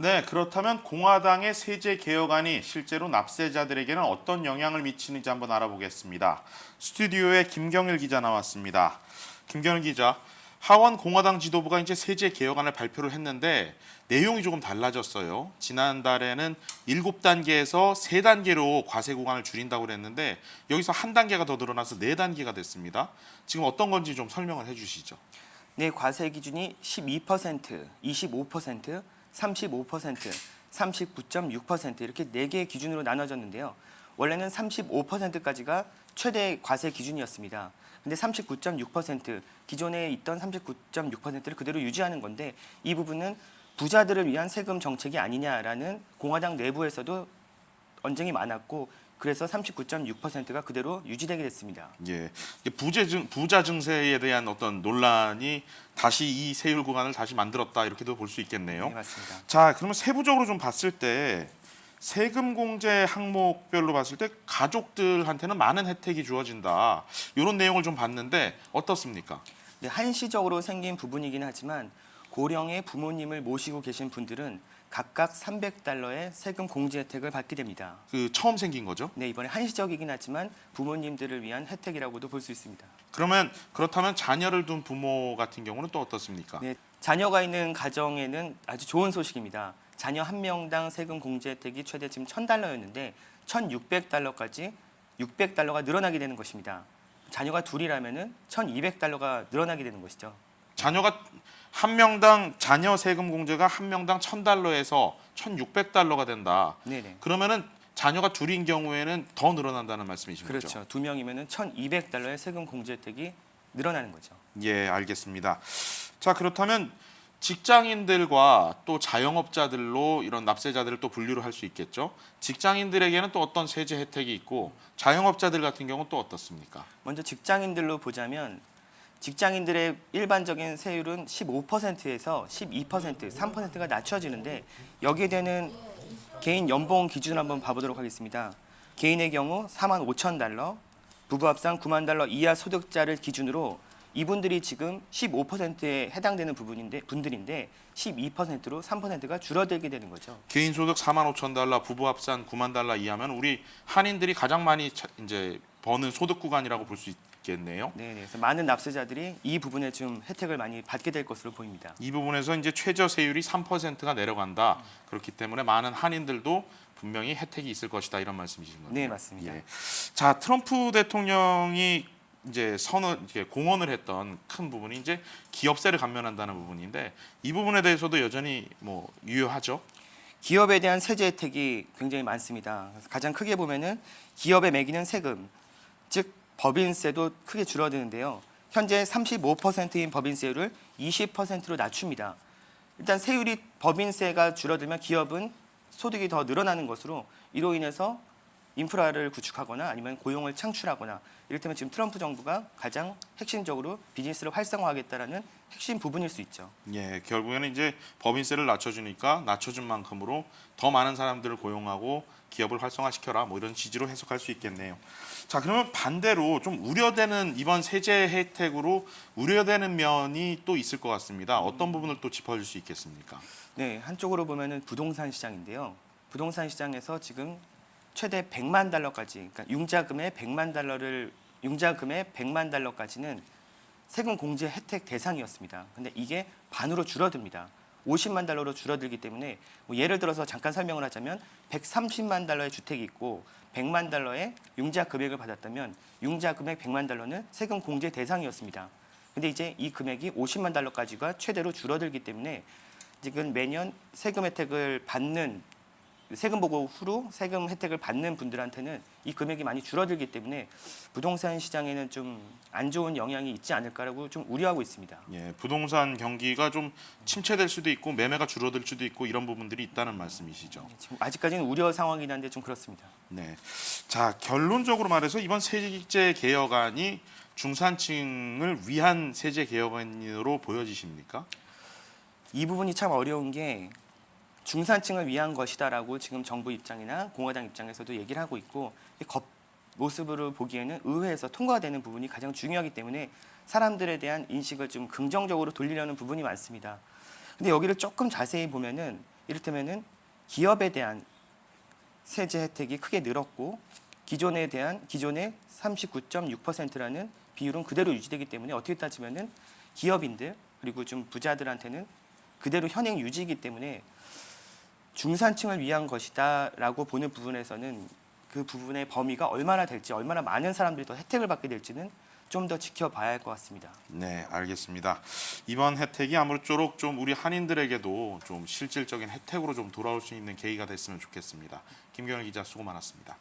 네, 그렇다면 공화당의 세제 개혁안이 실제로 납세자들에게는 어떤 영향을 미치는지 한번 알아보겠습니다. 스튜디오에 김경일 기자 나왔습니다. 김경일 기자, 하원 공화당 지도부가 이제 세제 개혁안을 발표를 했는데 내용이 조금 달라졌어요. 지난달에는 7단계에서 3단계로 과세 구간을 줄인다고 그랬는데 여기서 한 단계가 더 늘어나서 4단계가 됐습니다. 지금 어떤 건지 좀 설명을 해 주시죠. 네, 과세 기준이 12%, 25%, 35%, 39.6% 이렇게 네 개의 기준으로 나눠졌는데요. 원래는 35%까지가 최대 과세 기준이었습니다. 근데 39.6% 기존에 있던 39.6%를 그대로 유지하는 건데 이 부분은 부자들을 위한 세금 정책이 아니냐라는 공화당 내부에서도 언쟁이 많았고 그래서 39.6%가 그대로 유지되게 됐습니다. 예, 이게 부재 증 부자 증세에 대한 어떤 논란이 다시 이 세율 구간을 다시 만들었다 이렇게도 볼 수 있겠네요. 네, 맞습니다. 자, 그러면 세부적으로 좀 봤을 때 세금 공제 항목별로 봤을 때 가족들한테는 많은 혜택이 주어진다. 이런 내용을 좀 봤는데 어떻습니까? 네, 한시적으로 생긴 부분이긴 하지만 고령의 부모님을 모시고 계신 분들은 각각 300달러의 세금 공제 혜택을 받게 됩니다. 그 처음 생긴 거죠? 네, 이번에 한시적이긴 하지만 부모님들을 위한 혜택이라고도 볼 수 있습니다. 그러면 그렇다면 자녀를 둔 부모 같은 경우는 또 어떻습니까? 네, 자녀가 있는 가정에는 아주 좋은 소식입니다. 자녀 한 명당 세금 공제 혜택이 최대 지금 1,000달러였는데 1,600달러까지 600달러가 늘어나게 되는 것입니다. 자녀가 둘이라면은 1,200달러가 늘어나게 되는 것이죠. 자녀가 한 명당 자녀 세금 공제가 한 명당 1,000달러에서 1,600달러가 된다. 네네. 그러면은 자녀가 둘인 경우에는 더 늘어난다는 말씀이신 거죠? 그렇죠. 두 명이면은 1,200달러의 세금 공제 혜택이 늘어나는 거죠. 예, 알겠습니다. 자, 그렇다면 직장인들과 또 자영업자들로 이런 납세자들을 또 분류를 할 수 있겠죠. 직장인들에게는 또 어떤 세제 혜택이 있고 자영업자들 같은 경우는 또 어떻습니까? 먼저 직장인들로 보자면 직장인들의 일반적인 세율은 15%에서 12%, 3%가 낮춰지는데 여기에 되는 개인 연봉 기준을 한번 봐보도록 하겠습니다. 개인의 경우 4만 5천 달러, 부부 합산 9만 달러 이하 소득자를 기준으로 이분들이 지금 15%에 해당되는 부분인데 분들인데 12%로 3%가 줄어들게 되는 거죠. 개인 소득 4만 5천 달러, 부부 합산 9만 달러 이하면 우리 한인들이 가장 많이 차- 이제 버는 소득 구간이라고 볼 수 있겠네요. 네, 네. 그래서 많은 납세자들이 이 부분에 좀 혜택을 많이 받게 될 것으로 보입니다. 이 부분에서 이제 최저 세율이 3%가 내려간다. 그렇기 때문에 많은 한인들도 분명히 혜택이 있을 것이다 이런 말씀이신 거죠. 네, 맞습니다. 예. 자, 트럼프 대통령이 이제 선언 이렇게 공언을 했던 큰 부분이 이제 기업세를 감면한다는 부분인데 이 부분에 대해서도 여전히 뭐 유효하죠. 기업에 대한 세제 혜택이 굉장히 많습니다. 가장 크게 보면은 기업에 매기는 세금, 즉 법인세도 크게 줄어드는데요. 현재 35%인 법인세율을 20%로 낮춥니다. 일단 세율이 법인세가 줄어들면 기업은 소득이 더 늘어나는 것으로 이로 인해서 인프라를 구축하거나 아니면 고용을 창출하거나 이를테면 지금 트럼프 정부가 가장 핵심적으로 비즈니스를 활성화하겠다라는 핵심 부분일 수 있죠. 예, 결국에는 이제 법인세를 낮춰주니까 낮춰준 만큼으로 더 많은 사람들을 고용하고 기업을 활성화시켜라 뭐 이런 취지로 해석할 수 있겠네요. 자, 그러면 반대로 좀 우려되는 이번 세제 혜택으로 우려되는 면이 또 있을 것 같습니다. 어떤 부분을 또 짚어줄 수 있겠습니까? 네, 한쪽으로 보면은 부동산 시장인데요. 부동산 시장에서 지금 최대 100만 달러까지, 그러니까 융자금의 100만 달러를 융자금의 100만 달러까지는 세금 공제 혜택 대상이었습니다. 근데 이게 반으로 줄어듭니다. 50만 달러로 줄어들기 때문에 뭐 예를 들어서 잠깐 설명을 하자면 130만 달러의 주택이 있고 100만 달러의 융자 금액을 받았다면 융자 금액 100만 달러는 세금 공제 대상이었습니다. 근데 이제 이 금액이 50만 달러까지가 최대로 줄어들기 때문에 지금 매년 세금 혜택을 받는 세금 보고 후로 세금 혜택을 받는 분들한테는 이 금액이 많이 줄어들기 때문에 부동산 시장에는 좀 안 좋은 영향이 있지 않을까라고 좀 우려하고 있습니다. 예, 부동산 경기가 좀 침체될 수도 있고 매매가 줄어들 수도 있고 이런 부분들이 있다는 말씀이시죠. 지금 아직까지는 우려 상황이긴 한데 좀 그렇습니다. 네. 자, 결론적으로 말해서 이번 세제 개혁안이 중산층을 위한 세제 개혁안으로 보여지십니까? 이 부분이 참 어려운 게 중산층을 위한 것이다라고 지금 정부 입장이나 공화당 입장에서도 얘기를 하고 있고 이겉 모습으로 보기에는 의회에서 통과되는 부분이 가장 중요하기 때문에 사람들에 대한 인식을 좀 긍정적으로 돌리려는 부분이 많습니다. 근데 여기를 조금 자세히 보면은 이를테면은 기업에 대한 세제 혜택이 크게 늘었고 기존에 대한 기존의 39.6%라는 비율은 그대로 유지되기 때문에 어떻게 따지면은 기업인들 그리고 좀 부자들한테는 그대로 현행 유지이기 때문에 중산층을 위한 것이다라고 보는 부분에서는 그 부분의 범위가 얼마나 될지 얼마나 많은 사람들이 더 혜택을 받게 될지는 좀 더 지켜봐야 할 것 같습니다. 네, 알겠습니다. 이번 혜택이 아무쪼록 좀 우리 한인들에게도 좀 실질적인 혜택으로 좀 돌아올 수 있는 계기가 됐으면 좋겠습니다. 김경일 기자 수고 많았습니다.